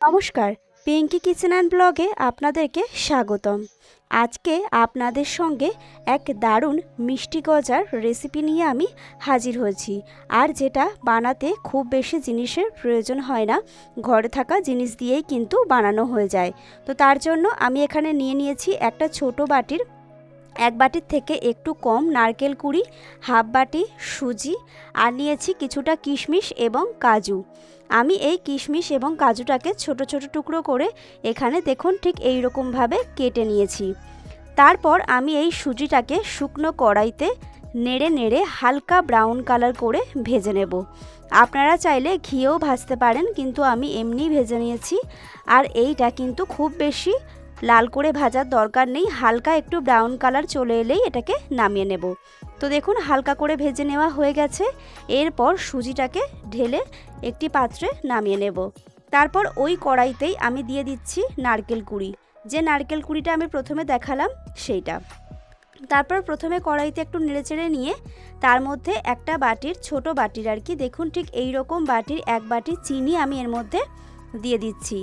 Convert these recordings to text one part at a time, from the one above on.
নমস্কার, Pinki kitchen and ব্লগে আপনাদেরকে স্বাগতম। আজকে আপনাদের সঙ্গে এক দারুণ মিষ্টি গজার রেসিপি নিয়ে আমি হাজির হয়েছি। আর যেটা বানাতে খুব বেশি জিনিসের প্রয়োজন হয় না, ঘরে থাকা জিনিস দিয়েই কিন্তু বানানো হয়ে যায়। তো তার জন্য আমি এখানে নিয়ে নিয়েছি একটা ছোট বাটির, এক বাটির থেকে একটু কম নারকেল কুড়ি, হাফ বাটি সুজি, আর নিয়েছি কিছুটা কিশমিশ এবং কাজু। আমি এই কিশমিশ এবং কাজুটাকে ছোট ছোট টুকরো করে এখানে দেখুন ঠিক এই রকমভাবে কেটে নিয়েছি। তারপর আমি এই সুজিটাকে শুকনো কড়াইতে নেড়ে নেড়ে হালকা ব্রাউন কালার করে ভেজে নেব। আপনারা চাইলে ঘিয়েও ভাজতে পারেন, কিন্তু আমি এমনি ভেজে নিয়েছি। আর এইটা কিন্তু খুব বেশি লাল করে ভাজার দরকার নেই, হালকা একটু ব্রাউন কালার চলে এলেই এটাকে নামিয়ে নেব। তো দেখুন, হালকা করে ভেজে নেওয়া হয়ে গেছে। এরপর সুজিটাকে ঢেলে একটি পাত্রে নামিয়ে নেব। তারপর ওই কড়াইতেই আমি দিয়ে দিচ্ছি নারকেল কুড়ি। যে নারকেল কুড়িটা আমি প্রথমে দেখালাম, সেইটা। তারপর প্রথমে কড়াইতে একটু নেড়েচেড়ে নিয়ে, তার মধ্যে একটা বাটির ছোট বাটির আর কি, দেখুন ঠিক এই রকম বাটির, এক বাটি চিনি আমি এর মধ্যে দিয়ে দিচ্ছি।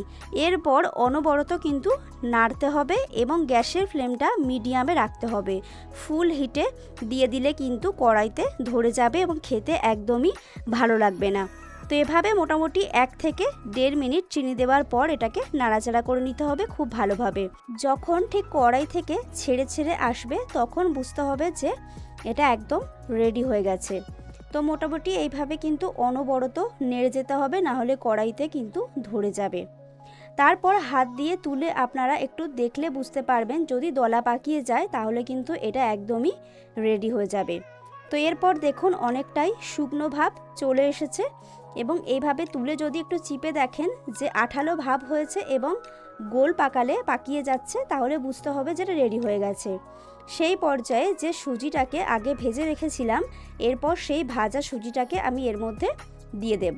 এরপর অনবরত কিন্তু নাড়তে হবে এবং গ্যাসের ফ্লেমটা মিডিয়ামে রাখতে হবে। ফুল হিটে দিয়ে দিলে কিন্তু কড়াইতে ধরে যাবে এবং খেতে একদমই ভালো লাগবে না। তো এভাবে মোটামুটি এক থেকে দেড় মিনিট চিনি দেওয়ার পর এটাকে নাড়াচাড়া করে নিতে হবে খুব ভালোভাবে। যখন ঠিক কড়াই থেকে ছেড়ে ছেড়ে আসবে তখন বুঝতে হবে যে এটা একদম রেডি হয়ে গেছে। তো মোটামুটি এইভাবে কিন্তু অনবরত নেড়ে যেতে হবে, না হলে কড়াইতে কিন্তু ধরে যাবে। তারপর হাত দিয়ে তুলে আপনারা একটু দেখলে বুঝতে পারবেন, যদি দলা পাকিয়ে যায় তাহলে কিন্তু এটা একদমই রেডি হয়ে যাবে। তো এরপর দেখুন অনেকটাই শুকনো ভাব চলে এসেছে। এবং এইভাবে তুলে যদি একটু চিপে দেখেন যে আঠালো ভাব হয়েছে এবং গোল পাকালে পাকিয়ে যাচ্ছে, তাহলে বুঝতে হবে যেটা রেডি হয়ে গেছে। সেই পর্যায়ে যে সুজিটাকে আগে ভেজে রেখেছিলাম, এরপর সেই ভাজা সুজিটাকে আমি এর মধ্যে দিয়ে দেব।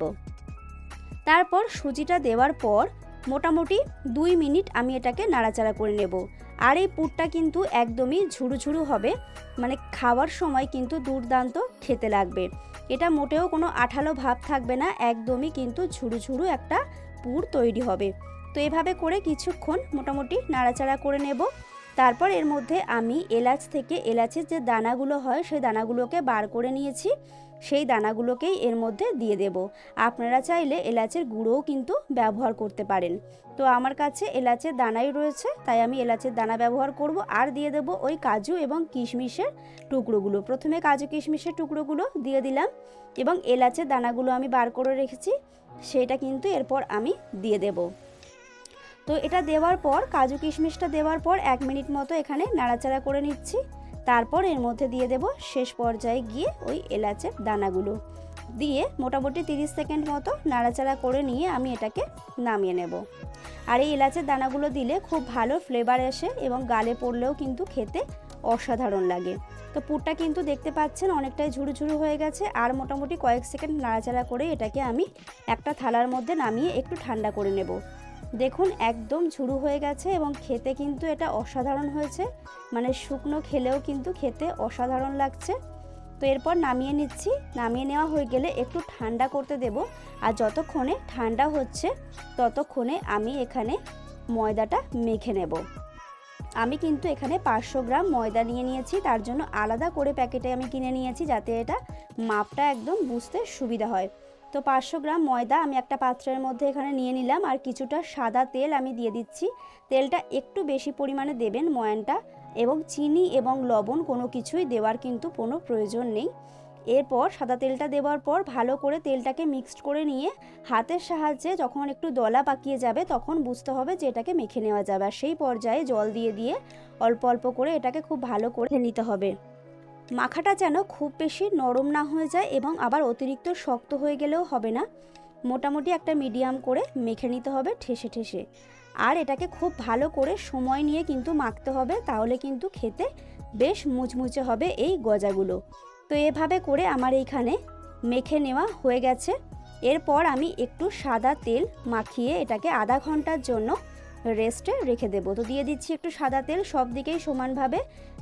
তারপর সুজিটা দেওয়ার পর মোটামুটি দুই মিনিট আমি এটাকে নাড়াচাড়া করে নেব। আর এই পুরটা কিন্তু একদমই ঝুড়ু ঝুড়ু হবে। মানে খাওয়ার সময় কিন্তু দুর্দান্ত খেতে লাগবে। এটা মোটেও কোনো আঠালো ভাব থাকবে না, একদমই কিন্তু ঝুড়ু ঝুড়ু একটা পুর তৈরি হবে। তো এভাবে করে কিছুক্ষণ মোটামুটি নাড়াচাড়া করে নেব। তারপর এর মধ্যে আমি এলাচ থেকে এলাচের যে দানাগুলো হয়, সেই দানাগুলোকে বার করে নিয়েছি। সেই দানাগুলোকেই এর মধ্যে দিয়ে দেব। আপনারা চাইলে এলাচের গুঁড়োও কিন্তু ব্যবহার করতে পারেন। তো আমার কাছে এলাচের দানাই রয়েছে, তাই আমি এলাচের দানা ব্যবহার করব আর দিয়ে দেব ওই কাজু এবং কিশমিশের টুকরোগুলো। প্রথমে কাজু কিশমিশের টুকরোগুলো দিয়ে দিলাম এবং এলাচের দানাগুলো আমি বার করে রেখেছি, সেটা কিন্তু এরপর আমি দিয়ে দেবো। তো এটা দেওয়ার পর, কাজু কিশমিশটা দেওয়ার পর এক মিনিট মতো এখানে নাড়াচাড়া করে নিচ্ছি। তারপর এর মধ্যে দিয়ে দেব শেষ পর্যায়ে গিয়ে ওই এলাচের দানাগুলো। দিয়ে মোটামুটি 30 সেকেন্ড মতো নাড়াচাড়া করে নিয়ে আমি এটাকে নামিয়ে নেব। আর এই এলাচের দানাগুলো দিলে খুব ভালো ফ্লেভার আসে এবং গালে পড়লেও কিন্তু খেতে অসাধারণ লাগে। তো পুরটা কিন্তু দেখতে পাচ্ছেন অনেকটাই ঝুড়ু হয়ে গেছে। আর মোটামুটি কয়েক সেকেন্ড নাড়াচাড়া করে এটাকে আমি একটা থালার মধ্যে নামিয়ে একটু ঠান্ডা করে নেব। দেখুন, একদম ঝুড়ু হয়ে গেছে এবং খেতে কিন্তু এটা অসাধারণ হয়েছে। মানে শুকনো খেলেও কিন্তু খেতে অসাধারণ লাগছে। তো এরপর নামিয়ে নিচ্ছি। নামিয়ে নেওয়া হয়ে গেলে একটু ঠান্ডা করতে দেব। আর যতক্ষণে ঠান্ডা হচ্ছে, ততক্ষণে আমি এখানে ময়দাটা মেখে নেব। আমি কিন্তু এখানে পাঁচশো গ্রাম ময়দা নিয়ে নিয়েছি। তার জন্য আলাদা করে প্যাকেটে আমি কিনে নিয়েছি যাতে এটা মাপটা একদম বুঝতে সুবিধা হয়। তো পাঁচশো গ্রাম ময়দা আমি একটা পাত্রের মধ্যে এখানে নিয়ে নিলাম আর কিছুটা সাদা তেল আমি দিয়ে দিচ্ছি। তেলটা একটু বেশি পরিমাণে দেবেন ময়ানটা এবং চিনি এবং লবণ কোনো কিছুই দেওয়ার কিন্তু কোনো প্রয়োজন নেই। এরপর সাদা তেলটা দেওয়ার পর ভালো করে তেলটাকে মিক্সড করে নিয়ে হাতের সাহায্যে যখন একটু দলা পাকিয়ে যাবে তখন বুঝতে হবে যে এটাকে মেখে নেওয়া যাবে। আর সেই পর্যায়ে জল দিয়ে দিয়ে অল্প অল্প করে এটাকে খুব ভালো করে নিতে হবে। মাখাটা যেন খুব বেশি নরম না হয়ে যায় এবং আবার অতিরিক্ত শক্ত হয়ে গেলেও হবে না। মোটামুটি একটা মিডিয়াম করে মেখে নিতে হবে ঠেসে ঠেসে। আর এটাকে খুব ভালো করে সময় নিয়ে কিন্তু মাখতে হবে, তাহলে কিন্তু খেতে বেশ মুচমুচে হবে এই গজাগুলো। তো এভাবে করে আমার এইখানে মেখে নেওয়া হয়ে গেছে। এরপর আমি একটু সাদা তেল মাখিয়ে এটাকে আধা ঘণ্টার জন্য রেস্টে রেখে দেবো। তো দিয়ে দিচ্ছি একটু সাদা তেল, সব দিকেই সমানভাবে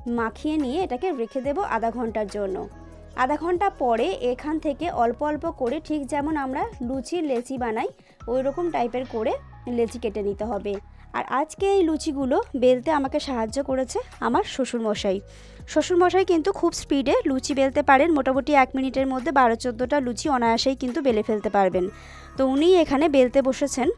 মাখিয়ে নিয়ে এটাকে রেখে দেবো আধা ঘণ্টার জন্য। আধা ঘণ্টা পরে এখান থেকে অল্প অল্প করে ঠিক যেমন আমরা লুচি, লেচি বানাই, ওই রকম টাইপের করে লেচি কেটে নিতে হবে। আর আজকে এই লুচিগুলো বেলতে আমাকে সাহায্য করেছে আমার শ্বশুরমশাই। শ্বশুরমশাই কিন্তু খুব স্পিডে লুচি বেলতে পারেন, মোটামুটি এক মিনিটের মধ্যে বারো চোদ্দোটা লুচি অনায়াসেই কিন্তু বেলে ফেলতে পারবেন। তো উনি এখানে বেলতে বসেছেন।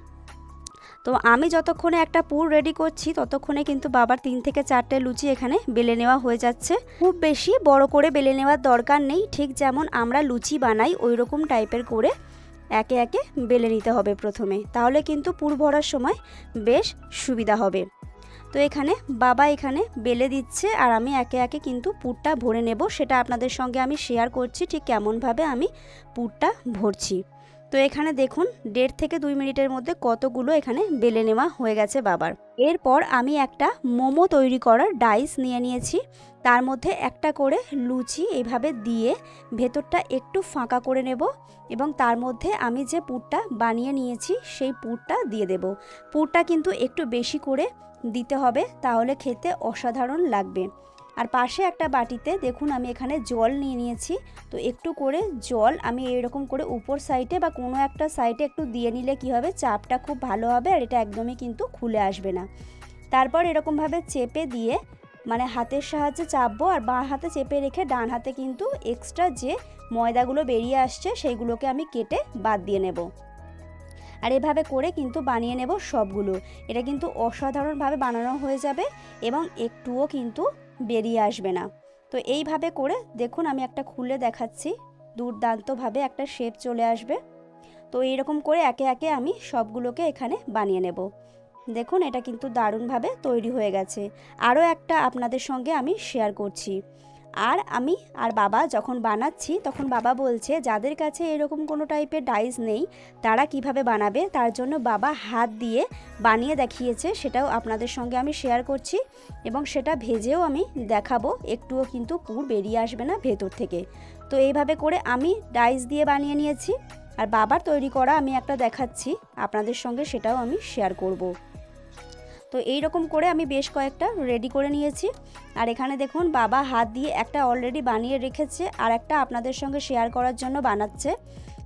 তো আমি যতক্ষণে একটা পুর রেডি করছি, ততক্ষণে কিন্তু বাবার তিন থেকে চারটে লুচি এখানে বেলে নেওয়া হয়ে যাচ্ছে। খুব বেশি বড় করে বেলে নেওয়ার দরকার নেই, ঠিক যেমন আমরা লুচি বানাই ওই রকম টাইপের করে একে একে বেলে নিতে হবে প্রথমে। তাহলে কিন্তু পুর ভরার সময় বেশ সুবিধা হবে। তো এখানে বাবা এখানে বেলে দিচ্ছে আর আমি একে একে কিন্তু পুরটা ভরে নেব, সেটা আপনাদের সঙ্গে আমি শেয়ার করছি ঠিক কেমনভাবে আমি পুরটা ভরছি। তো এখানে দেখুন, দেড় থেকে দুই মিনিটের মধ্যে কতগুলো এখানে বেলে নেওয়া হয়ে গেছে বাবার। এরপর আমি একটা মোমো তৈরি করার ডাইস নিয়ে নিয়েছি। তার মধ্যে একটা করে লুচি এইভাবে দিয়ে ভেতরটা একটু ফাঁকা করে নেব এবং তার মধ্যে আমি যে পুরটা বানিয়ে নিয়েছি, সেই পুরটা দিয়ে দেব। পুরটা কিন্তু একটু বেশি করে দিতে হবে, তাহলে খেতে অসাধারণ লাগবে। আর পাশে একটা বাটিতে দেখুন আমি এখানে জল নিয়ে নিয়েছি। তো একটু করে জল আমি এরকম করে উপর সাইডে বা কোনো একটা সাইডে একটু দিয়ে নিলে কি হবে? চাপটা খুব ভালো হবে আর এটা একদমই কিন্তু খুলে আসবে না। তারপর এরকমভাবে চেপে দিয়ে মানে হাতের সাহায্যে চাপবো আর বাঁ হাতে চেপে রেখে ডান হাতে কিন্তু এক্সট্রা যে ময়দাগুলো বেরিয়ে আসছে সেইগুলোকে আমি কেটে বাদ দিয়ে নেব। আর এভাবে করে কিন্তু বানিয়ে নেব সবগুলো। এটা কিন্তু অসাধারণভাবে বানানো হয়ে যাবে এবং একটুও কিন্তু বেরিয়ে আসবে না। তো এইভাবে করে দেখুন আমি একটা খুলে দেখাচ্ছি, দুর্দান্তভাবে একটা শেপ চলে আসবে। তো এইরকম করে একে একে আমি সবগুলোকে এখানে বানিয়ে নেব। দেখুন এটা কিন্তু দারুণভাবে তৈরি হয়ে গেছে। আরও একটা আপনাদের সঙ্গে আমি শেয়ার করছি। আর আমি আর বাবা যখন বানাচ্ছি, তখন বাবা বলছে, যাদের কাছে এরকম কোনো টাইপের ডাইস নেই, তারা কীভাবে বানাবে? তার জন্য বাবা হাত দিয়ে বানিয়ে দেখিয়েছে, সেটাও আপনাদের সঙ্গে আমি শেয়ার করছি এবং সেটা ভেজেও আমি দেখাবো। একটুও কিন্তু পুর বেরিয়ে আসবে না ভেতর থেকে। তো এইভাবে করে আমি ডাইস দিয়ে বানিয়ে নিয়েছি। আর বাবার তৈরি করা আমি একটা দেখাচ্ছি, আপনাদের সঙ্গে সেটাও আমি শেয়ার করব। তো এই রকম করে আমি বেশ কয়েকটা রেডি করে নিয়েছি। আর এখানে দেখুন, বাবা হাত দিয়ে একটা অলরেডি বানিয়ে রেখেছে আর একটা আপনাদের সঙ্গে শেয়ার করার জন্য বানাচ্ছে।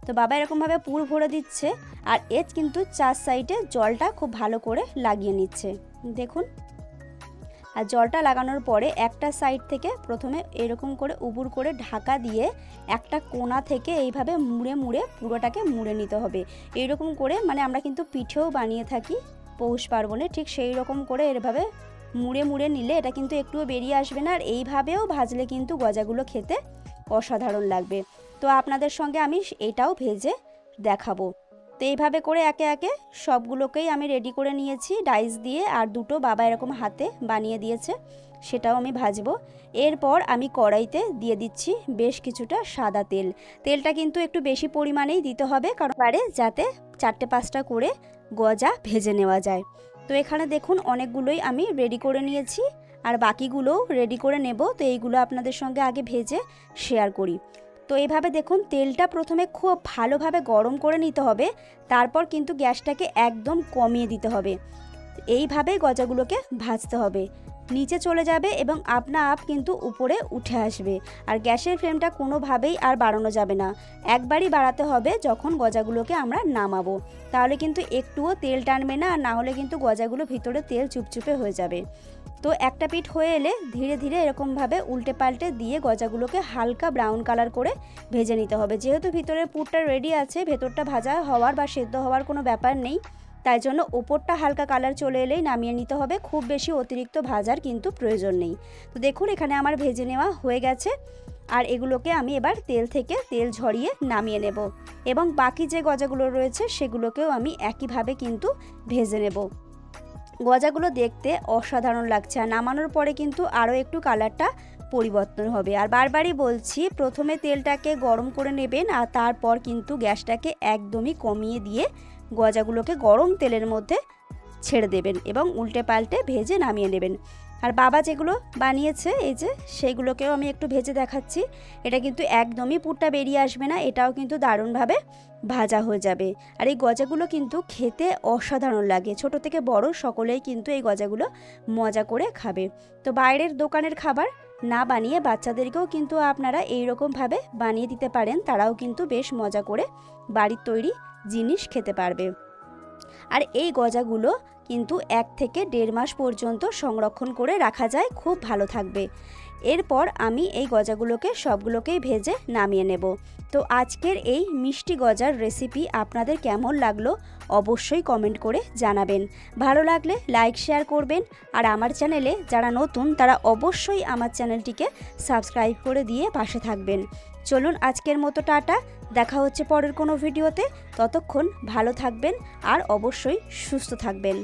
তো বাবা এরকমভাবে পুর ভরে দিচ্ছে আর এর কিন্তু চার সাইডে জলটা খুব ভালো করে লাগিয়ে নিচ্ছে। দেখুন, আর জলটা লাগানোর পরে একটা সাইড থেকে প্রথমে এরকম করে উবুর করে ঢাকা দিয়ে একটা কোনা থেকে এইভাবে মুড়ে মুড়ে পুরোটাকে মুড়ে নিতে হবে। এইরকম করে মানে আমরা কিন্তু পিঠেও বানিয়ে থাকি। পৌষ পার্বণে ঠিক সেই রকম করে এরভাবে মুড়ে মুড়ে নিলে এটা কিন্তু একটুও বেরিয়ে আসবে না। আর এইভাবেও ভাজলে কিন্তু গজাগুলো খেতে অসাধারণ লাগবে। তো আপনাদের সঙ্গে আমি এটাও ভেজে দেখাবো। তো এইভাবে করে একে একে সবগুলোকেই আমি রেডি করে নিয়েছি। ডাইস দিয়ে আর দুটো বাবা এরকম হাতে বানিয়ে দিয়েছে। সেটাও আমি ভাজবো। এরপর আমি কড়াইতে দিয়ে দিচ্ছি বেশ কিছুটা সাদা তেল। তেলটা কিন্তু একটু বেশি পরিমাণেই দিতে হবে কারণ পারে যাতে চারটে পাঁচটা করে গজা ভেজে নেওয়া যায়। তো এখানে দেখুন অনেকগুলোই আমি রেডি করে নিয়েছি আর বাকিগুলোও রেডি করে নেব। তো এইগুলো আপনাদের সঙ্গে আগে ভেজে শেয়ার করি। তো এইভাবে দেখুন তেলটা প্রথমে খুব ভালোভাবে গরম করে নিতে হবে। তারপর কিন্তু গ্যাসটাকে একদম কমিয়ে দিতে হবে। এইভাবেই গজাগুলোকে ভাজতে হবে। নিচে চলে যাবে এবং আপনা আপ কিন্তু উপরে উঠে আসবে। আর গ্যাসের ফ্লেমটা কোনোভাবেই আর বাড়ানো যাবে না। একবারই বাড়াতে হবে যখন গজাগুলোকে আমরা নামাবো। তাহলে কিন্তু একটুও তেল টানবে না, আর না হলে কিন্তু গজাগুলো ভিতরে তেল চুপচুপে হয়ে যাবে। তো একটা পিঠ হয়ে এলে ধীরে ধীরে এরকমভাবে উল্টে পাল্টে দিয়ে গজাগুলোকে হালকা ব্রাউন কালার করে ভেজে নিতে হবে। যেহেতু ভিতরের পুরটা রেডি আছে, ভেতরটা ভাজা হওয়ার বা সেদ্ধ হওয়ার কোনো ব্যাপার নেই। তাই জন্য ওপরটা হালকা কালার চলে এলেই নামিয়ে নিতে হবে। খুব বেশি অতিরিক্ত ভাজার কিন্তু প্রয়োজন নেই। তো দেখুন, এখানে আমার ভেজে নেওয়া হয়ে গেছে। আর এগুলোকে আমি এবার তেল থেকে তেল ঝরিয়ে নামিয়ে নেব। এবং বাকি যে গজাগুলো রয়েছে, সেগুলোকেও আমি একইভাবে কিন্তু ভেজে নেব। গজাগুলো দেখতে অসাধারণ লাগছে। আর নামানোর পরে কিন্তু আরও একটু কালারটা পরিবর্তন হবে। আর বারবারই বলছি, প্রথমে তেলটাকে গরম করে নেবেন আর তারপর কিন্তু গ্যাসটাকে একদমই কমিয়ে দিয়ে গজাগুলোকে গরম তেলের মধ্যে ছেড়ে দেবেন এবং উল্টে পাল্টে ভেজে নামিয়ে নেবেন। আর বাবা যেগুলো বানিয়েছে, এই যে, সেইগুলোকেও আমি একটু ভেজে দেখাচ্ছি। এটা কিন্তু একদমই পুরটা বেরিয়ে আসবে না, এটাও কিন্তু দারুণভাবে ভাজা হয়ে যাবে। আর এই গজাগুলো কিন্তু খেতে অসাধারণ লাগে। ছোট থেকে বড় সকলেই কিন্তু এই গজাগুলো মজা করে খাবে। তো বাইরের দোকানের খাবার না বানিয়ে বাচ্চাদেরকেও কিন্তু আপনারা এই রকমভাবে বানিয়ে দিতে পারেন। তারাও কিন্তু বেশ মজা করে বাড়ির তৈরি জিনিস খেতে পারবে। আর এই গজাগুলো কিন্তু এক থেকে দেড় মাস পর্যন্ত সংরক্ষণ করে রাখা যায়। খুব ভালো থাকবে। এরপর আমি এই গজাগুলোকে সবগুলোকেই ভেজে নামিয়ে নেব। তো আজকের এই মিষ্টি গজার রেসিপি আপনাদের কেমন লাগল অবশ্যই কমেন্ট করে জানাবেন। ভালো লাগলে লাইক শেয়ার করবেন আর আমার চ্যানেলে যারা নতুন তারা অবশ্যই আমার চ্যানেলটিকে সাবস্ক্রাইব করে দিয়ে পাশে থাকবেন। চলুন আজকের মতো টাটা, দেখা হচ্ছে পরের কোনো ভিডিওতে ততক্ষণ ভালো থাকবেন আর অবশ্যই সুস্থ থাকবেন।